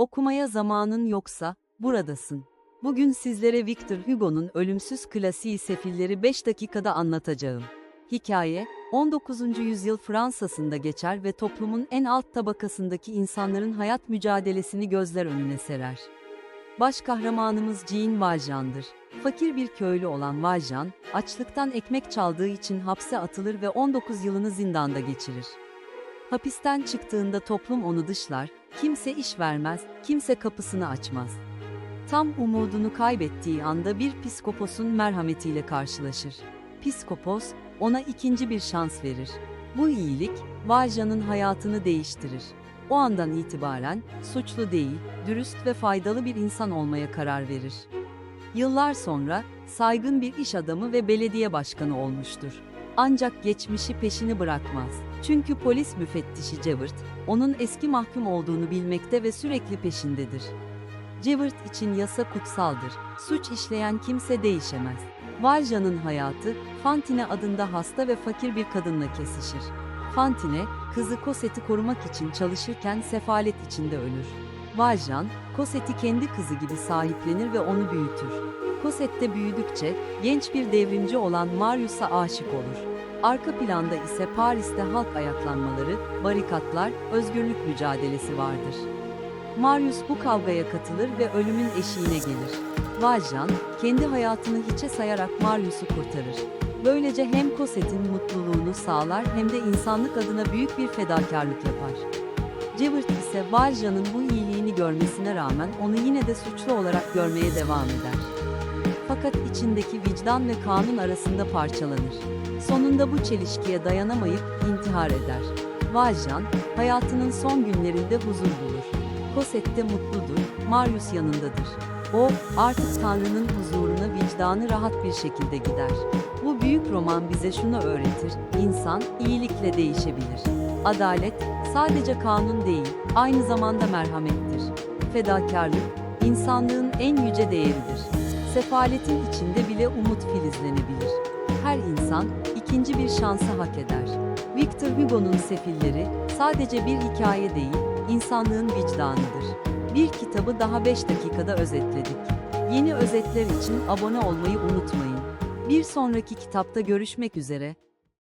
Okumaya zamanın yoksa, buradasın. Bugün sizlere Victor Hugo'nun ölümsüz klasiği Sefilleri 5 dakikada anlatacağım. Hikaye, 19. yüzyıl Fransa'sında geçer ve toplumun en alt tabakasındaki insanların hayat mücadelesini gözler önüne serer. Baş kahramanımız Jean Valjean'dır. Fakir bir köylü olan Valjean, açlıktan ekmek çaldığı için hapse atılır ve 19 yılını zindanda geçirir. Hapisten çıktığında toplum onu dışlar, kimse iş vermez, kimse kapısını açmaz. Tam umudunu kaybettiği anda bir psikoposun merhametiyle karşılaşır. Psikopos, ona ikinci bir şans verir. Bu iyilik, Valjean'ın hayatını değiştirir. O andan itibaren, suçlu değil, dürüst ve faydalı bir insan olmaya karar verir. Yıllar sonra, saygın bir iş adamı ve belediye başkanı olmuştur. Ancak geçmişi peşini bırakmaz. Çünkü polis müfettişi Cevert, onun eski mahkum olduğunu bilmekte ve sürekli peşindedir. Cevert için yasa kutsaldır. Suç işleyen kimse değişemez. Valjean'ın hayatı, Fantine adında hasta ve fakir bir kadınla kesişir. Fantine, kızı Cosette'i korumak için çalışırken sefalet içinde ölür. Valjean, Cosette'i kendi kızı gibi sahiplenir ve onu büyütür. Cosette büyüdükçe, genç bir devrimci olan Marius'a aşık olur. Arka planda ise Paris'te halk ayaklanmaları, barikatlar, özgürlük mücadelesi vardır. Marius bu kavgaya katılır ve ölümün eşiğine gelir. Valjean, kendi hayatını hiçe sayarak Marius'u kurtarır. Böylece hem Cosette'in mutluluğunu sağlar hem de insanlık adına büyük bir fedakarlık yapar. Cevert ise Valjean'ın bu iyiliğini görmesine rağmen onu yine de suçlu olarak görmeye devam eder. Fakat içindeki vicdan ve kanun arasında parçalanır. Sonunda bu çelişkiye dayanamayıp intihar eder. Valjean, hayatının son günlerinde huzur bulur. Cosette mutludur, Marius yanındadır. O, artık Tanrı'nın huzuruna vicdanı rahat bir şekilde gider. Bu büyük roman bize şunu öğretir, insan iyilikle değişebilir. Adalet, sadece kanun değil, aynı zamanda merhamettir. Fedakarlık, insanlığın en yüce değeridir. Sefaletin içinde bile umut filizlenebilir. Her insan, ikinci bir şansı hak eder. Victor Hugo'nun Sefilleri, sadece bir hikaye değil, insanlığın vicdanıdır. Bir kitabı daha 5 dakikada özetledik. Yeni özetler için abone olmayı unutmayın. Bir sonraki kitapta görüşmek üzere.